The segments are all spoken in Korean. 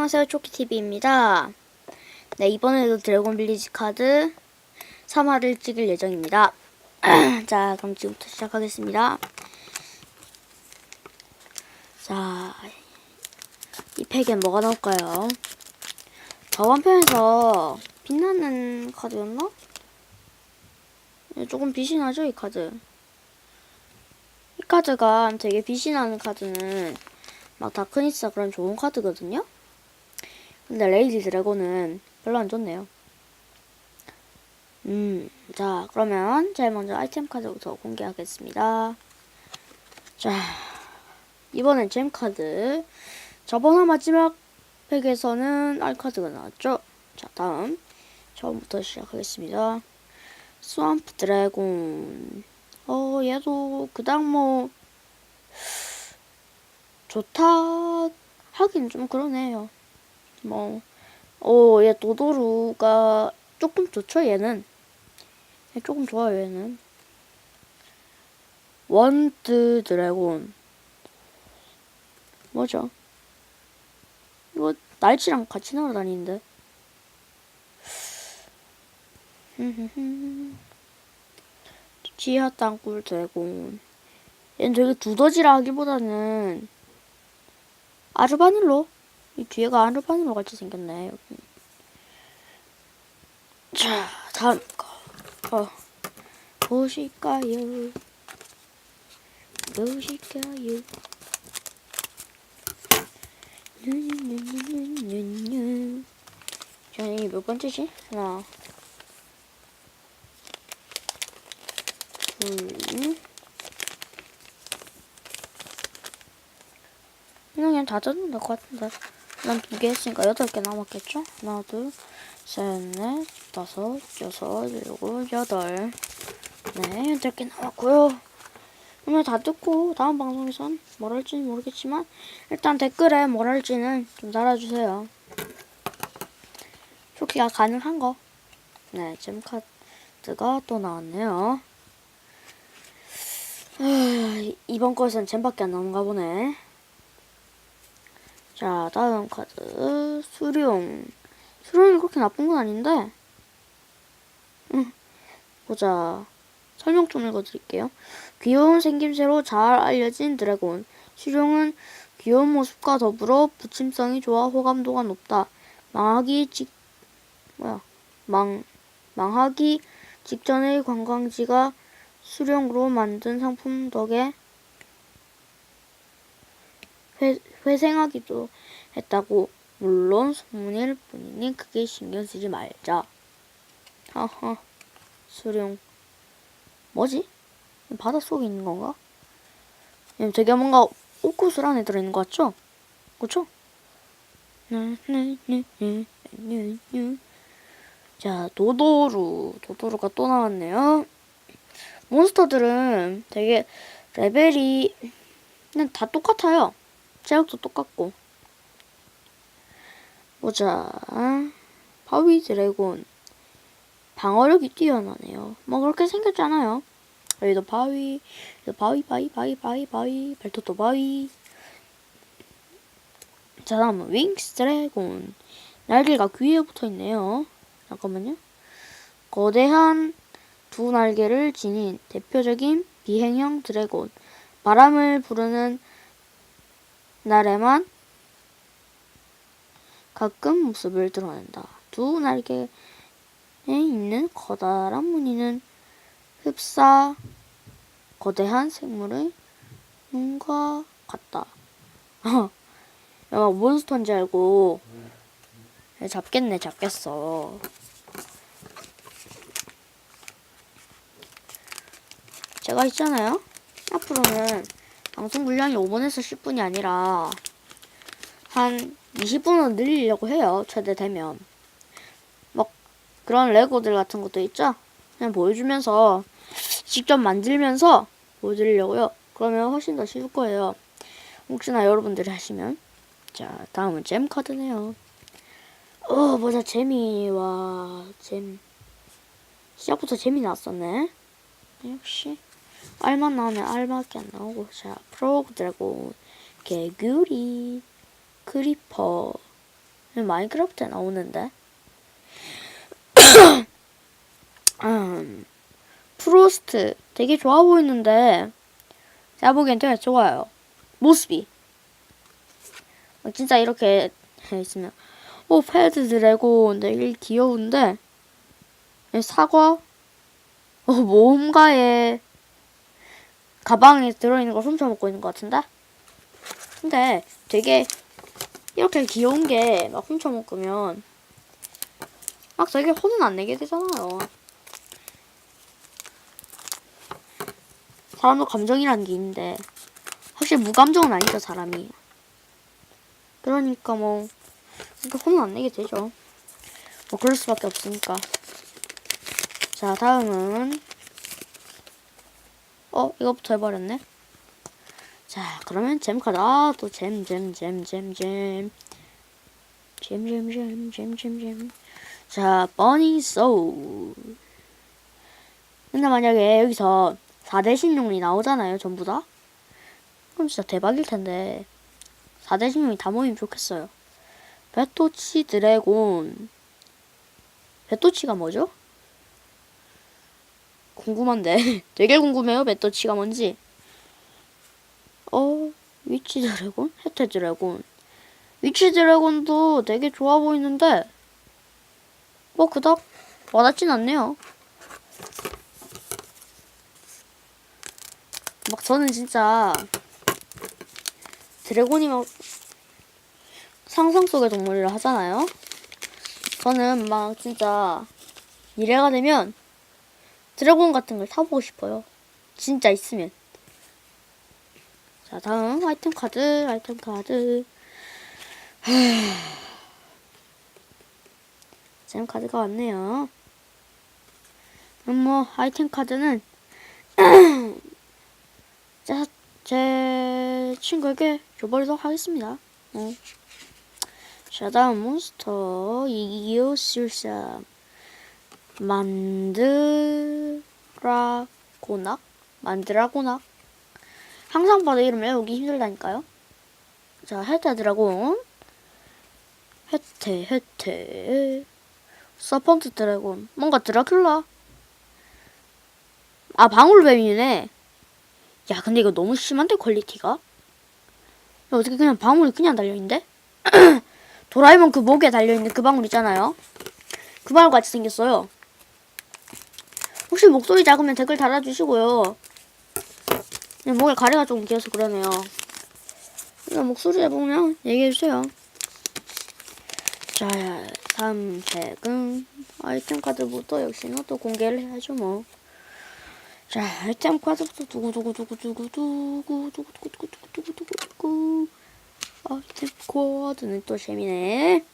안녕하세요 초키TV입니다. 네 이번에도 드래곤 빌리지 카드 3화를 찍을 예정입니다. 자 그럼 지금부터 시작하겠습니다. 자이 팩엔 뭐가 나올까요? 저번편에서 빛나는 카드였나? 네, 조금 빛이 나죠 이 카드? 이 카드가 되게 빛이 나는 카드는 막 다크니스나 그런 좋은 카드거든요. 근데 레이디 드래곤은 별로 안 좋네요. 음, 자, 그러면 제일 먼저 아이템 카드부터 공개하겠습니다. 자, 이번엔 잼 카드. 저번 마지막 팩에서는 알 카드가 나왔죠. 자, 다음 처음부터 시작하겠습니다. 스왑프 드래곤. 어, 얘도 그닥 뭐 좋다 하긴 좀 그러네요. 뭐, 어, 얘 도도루가 조금 좋죠, 얘는. 얘 조금 좋아요, 얘는. 원드 드래곤. 뭐죠? 이거 날치랑 같이 날아다니는데. 지하 땅굴 드래곤. 얘는 되게 두더지라 하기보다는 아르바닐로 이 뒤에가 아르바닐로 같이 생겼네 여기. 자 다음 거 어. 보실까요 보실까요 자 이게 몇 번째지? 하나 둘 그냥 다될것 같은데. 난 두 개 했으니까 여덟 개 남았겠죠? 하나, 둘, 셋, 넷, 다섯, 여섯, 일곱, 여덟. 네, 여덟 개 남았고요. 오늘 다 듣고 다음 방송에선 뭘 할지는 모르겠지만 일단 댓글에 뭘 할지는 좀 달아주세요. 초기가 가능한 거. 네, 잼 카드가 또 나왔네요. 아, 이번 거에선 잼밖에 안 나오는가 보네. 자, 다음 카드. 수룡. 수룡이 그렇게 나쁜 건 아닌데. 응. 보자. 설명 좀 읽어드릴게요. 귀여운 생김새로 잘 알려진 드래곤. 수룡은 귀여운 모습과 더불어 부침성이 좋아 호감도가 높다. 망하기 직, 뭐야. 망, 망하기 직전의 관광지가 수령으로 만든 상품 덕에 회, 회생하기도 했다고. 물론 소문일 뿐이니 크게 신경 쓰지 말자. 하하, 수룡. 뭐지? 바닷속에 있는 건가? 되게 뭔가 옷구슬 안에 들어있는 것 같죠? 그쵸? 자, 도도루. 도도루가 또 나왔네요. 몬스터들은 되게 레벨이 그냥 다 똑같아요. 체력도 똑같고. 보자. 바위 드래곤. 방어력이 뛰어나네요. 뭐 그렇게 생겼잖아요. 여기도 바위, 여기도 바위, 바위, 바위, 바위, 바위, 발톱도 바위. 자, 다음은 윙스 드래곤. 날개가 귀에 붙어 있네요. 잠깐만요. 거대한 두 날개를 지닌 대표적인 비행형 드래곤. 바람을 부르는 날에만 가끔 모습을 드러낸다. 두 날개에 있는 커다란 무늬는 흡사 거대한 생물의 눈과 같다. 야, 몬스터인 줄 알고 잡겠네, 잡겠어. 제가 있잖아요. 앞으로는 방송 분량이 5분에서 10분이 아니라 한 20분은 늘리려고 해요. 최대 되면. 막 그런 레고들 같은 것도 있죠. 그냥 보여주면서 직접 만들면서 보여드리려고요. 그러면 훨씬 더 쉬울 거예요. 혹시나 여러분들이 하시면. 자, 다음은 잼 카드네요. 어, 보자, 재미와 잼. 시작부터 재미 나왔었네. 역시. 알만 나오면 알밖에 안 나오고. 자, 프로그 드래곤, 개구리, 크리퍼, 마인크래프트에 나오는데. 음, 프로스트 되게 좋아 보이는데 제가 보기엔 되게 좋아요. 모습이. 어, 진짜 이렇게 해 있으면 오 패드 드래곤 되게 귀여운데 이 사과 어 모험가의 가방에 들어있는 걸 훔쳐먹고 있는 것 같은데? 근데 되게 이렇게 귀여운 게 막 훔쳐먹으면 막 되게 혼은 안 내게 되잖아요. 사람도 감정이라는 게 있는데 확실히 무감정은 아니죠 사람이. 그러니까 뭐 그러니까 혼은 안 내게 되죠. 뭐 그럴 수밖에 없으니까. 자 다음은 어 이거부터 해버렸네. 자 그러면 잼 카드 아 또 잼 잼 잼 잼 잼. 잼 잼 잼 잼 잼 잼. 자 버닝 소울 근데 만약에 여기서 4대 신용이 나오잖아요 전부 다? 그럼 진짜 대박일 텐데. 4대 신용이 다 모이면 좋겠어요. 베토치 드래곤. 베토치가 뭐죠? 궁금한데. 되게 궁금해요 베토치가 뭔지. 어 위치 드래곤? 혜태 드래곤. 위치 드래곤도 되게 좋아 보이는데. 뭐 그닥 와닿진 않네요. 막 저는 진짜 드래곤이 막 상상 속의 동물이라 하잖아요. 저는 막 진짜 미래가 되면 드래곤 같은 걸 타보고 싶어요. 진짜 있으면. 자, 다음 아이템 카드, 아이템 카드. 잼 카드가 왔네요. 그럼 뭐 아이템 카드는 자, 제 친구에게 줘버리도록 하겠습니다. 어. 자, 다음 몬스터 이기오술사 만드라고낙 만드라고낙 항상 봐도 이름 외우기 힘들다니까요. 자, 혜태 드래곤 혜태 혜태 서펀트 드래곤 뭔가 드라큘라. 아 방울뱀이네. 야 근데 이거 너무 심한데 퀄리티가? 야, 어떻게 그냥 방울이 그냥 달려있는데? 도라에몽 그 목에 달려있는 그 방울 있잖아요. 그 방울 같이 생겼어요 혹시 목소리 작으면 댓글 달아주시고요. 그냥 목에 가래가 조금 길어서 그러네요. 그냥 목소리 잡으면 얘기해주세요. 자 다음 책은 아이템 카드부터 역시나 또 공개를 해야죠 뭐. 자, 아이템 카드부터 두구두구두구두구두구두구두구두구두구두구두구두구 아이템 코드는 또 재미네.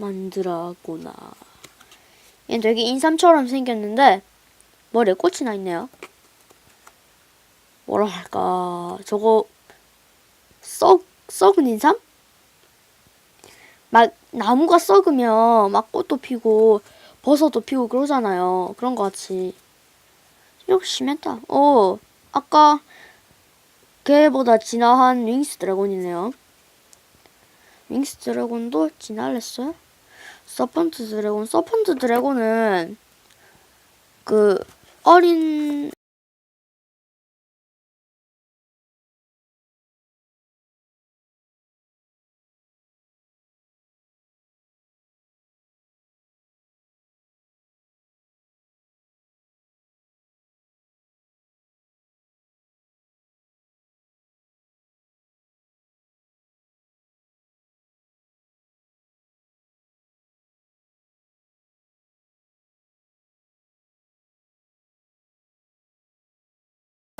만드라구나. 얘는 되게 인삼처럼 생겼는데 머리에 꽃이 나 있네요. 뭐라 할까? 저거 썩 썩은 인삼? 막 나무가 썩으면 막 꽃도 피고 버섯도 피고 그러잖아요. 그런 거 같이. 이렇게 심했다. 오, 아까 걔보다 진화한 윙스 드래곤이네요. 윙스 드래곤도 진화를 했어요? 서펀트 드래곤. 서펀트 드래곤은 그 어린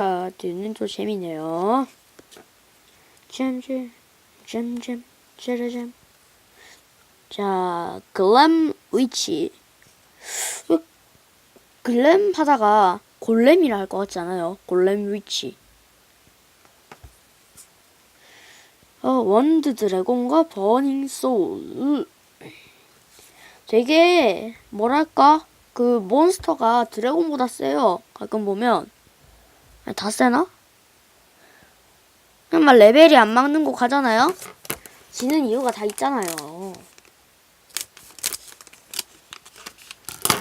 카드는 또 재미네요. 잼잼 잼잼 짜라잼. 자 글램 위치. 어, 글램 하다가 골렘이라 할 것 같지 않아요? 골렘 위치. 어, 원드 드래곤과 버닝 소울. 되게 뭐랄까? 그 몬스터가 드래곤보다 세요. 가끔 보면 아, 다 세나? 그냥 레벨이 안 맞는 곡 하잖아요? 지는 이유가 다 있잖아요.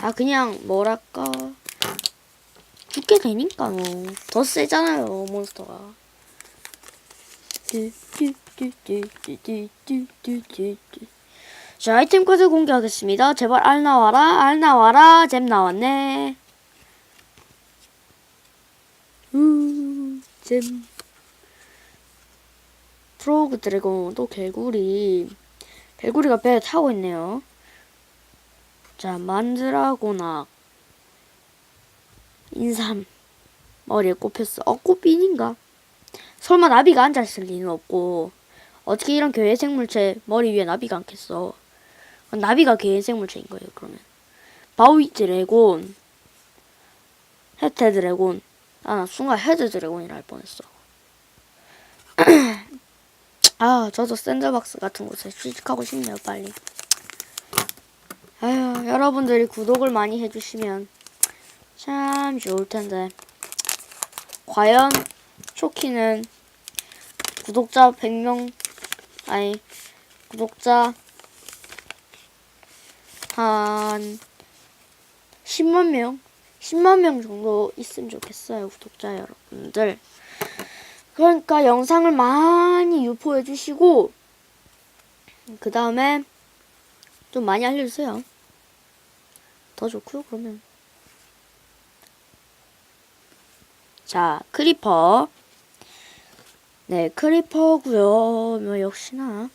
아, 그냥, 뭐랄까. 죽게 되니까, 뭐. 더 세잖아요, 몬스터가. 자, 아이템 코드 공개하겠습니다. 제발 알 나와라, 알 나와라, 잼 나왔네. 우, 잼. 프로그 드래곤, 또 개구리. 개구리가 배에 타고 있네요. 자, 만드라고낙. 인삼. 머리에 꼽혔어. 어, 꽃빈인가? 설마 나비가 앉아있을 리는 없고. 어떻게 이런 괴해 생물체 머리 위에 나비가 앉겠어. 나비가 괴해 생물체인 거예요, 그러면. 바위 드래곤. 헤테 드래곤. 아, 나 순간 헤드 드래곤이라 할 뻔했어. 아, 저도 샌드박스 같은 곳에 취직하고 싶네요, 빨리. 아휴, 여러분들이 구독을 많이 해주시면 참 좋을 텐데. 과연 초키는 구독자 100명, 아니, 구독자 한 10만 명? 10만 명 정도 있으면 좋겠어요, 구독자 여러분들. 그러니까 영상을 많이 유포해 주시고, 그 다음에 좀 많이 알려주세요. 더 좋고요, 그러면. 자, 크리퍼. 네, 크리퍼고요. 뭐 역시나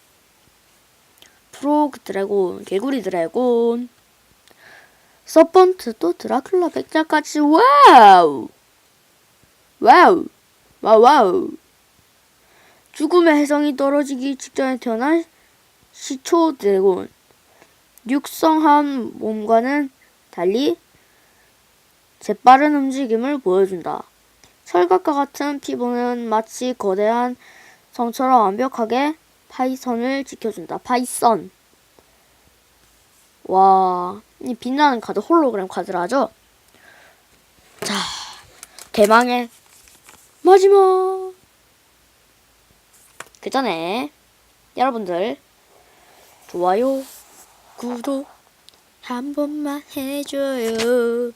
프로그 드래곤, 개구리 드래곤, 서펀트 또 드라큘라 백자까지 와우! 와우! 와우 와우! 죽음의 해성이 떨어지기 직전에 태어난 시초 드래곤. 육성한 몸과는 달리 재빠른 움직임을 보여준다. 철갑과 같은 피부는 마치 거대한 성처럼 완벽하게 파이선을 지켜준다. 파이선. 와, 이 빛나는 카드 홀로그램 카드라죠? 자, 대망의 마지막. 그 전에 여러분들 좋아요, 구독 한 번만 해줘요.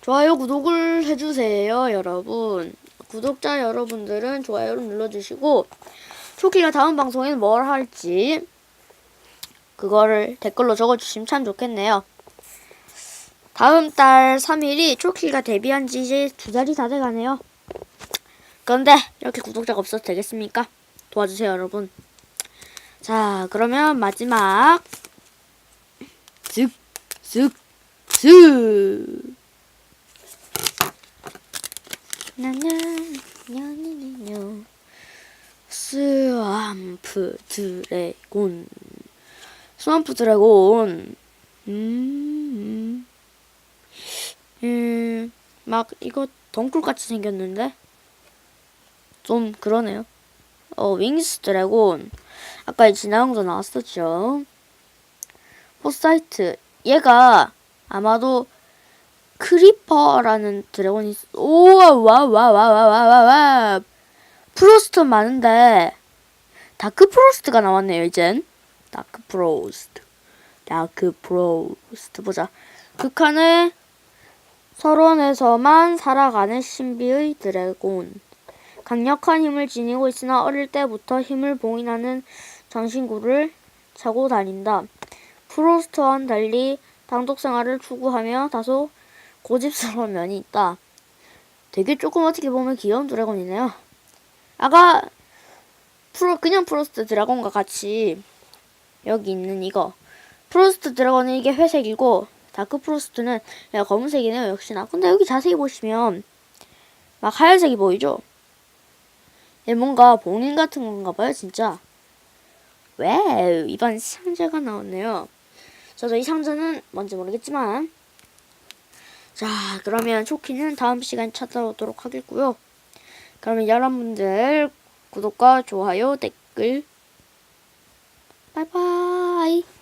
좋아요, 구독을 해주세요, 여러분. 구독자 여러분들은 좋아요를 눌러주시고, 초키가 다음 방송에는 뭘 할지, 그거를 댓글로 적어주시면 참 좋겠네요. 다음 달 3일이 초키가 데뷔한 지 이제 두 달이 다 돼가네요. 그런데, 이렇게 구독자가 없어도 되겠습니까? 도와주세요, 여러분. 자, 그러면 마지막, 쓱, 쓱, 쓱. 스왑프 드래곤 스왑프 드래곤. 음, 음, 막 이거 덩굴 같이 생겼는데? 좀 그러네요. 어 윙스 드래곤. 아까 지나온도 나왔었죠. 포사이트. 얘가 아마도 크리퍼라는 드래곤이 있... 오와와와와와와와 프로스트 많은데 다크 프로스트가 나왔네요 이젠 다크 프로스트 다크 프로스트 보자 극한의 설원에서만 살아가는 신비의 드래곤 강력한 힘을 지니고 있으나 어릴 때부터 힘을 봉인하는 장신구를 차고 다닌다. 프로스트와는 달리 단독 생활을 추구하며 다소 고집스러운 면이 있다. 되게 조금 어떻게 보면 귀여운 드래곤이네요. 아까 프로 그냥 프로스트 드래곤과 같이 여기 있는 이거 프로스트 드래곤은 이게 회색이고 다크 프로스트는 얘가 검은색이네요 역시나. 근데 여기 자세히 보시면 막 하얀색이 보이죠? 얘 뭔가 봉인 같은 건가 봐요 진짜. 왜 이번 상자가 나왔네요. 저도 이 상자는 뭔지 모르겠지만 자, 그러면 초키는 다음 시간 찾아오도록 하겠고요. 그러면 여러분들 구독과 좋아요, 댓글 บายบาย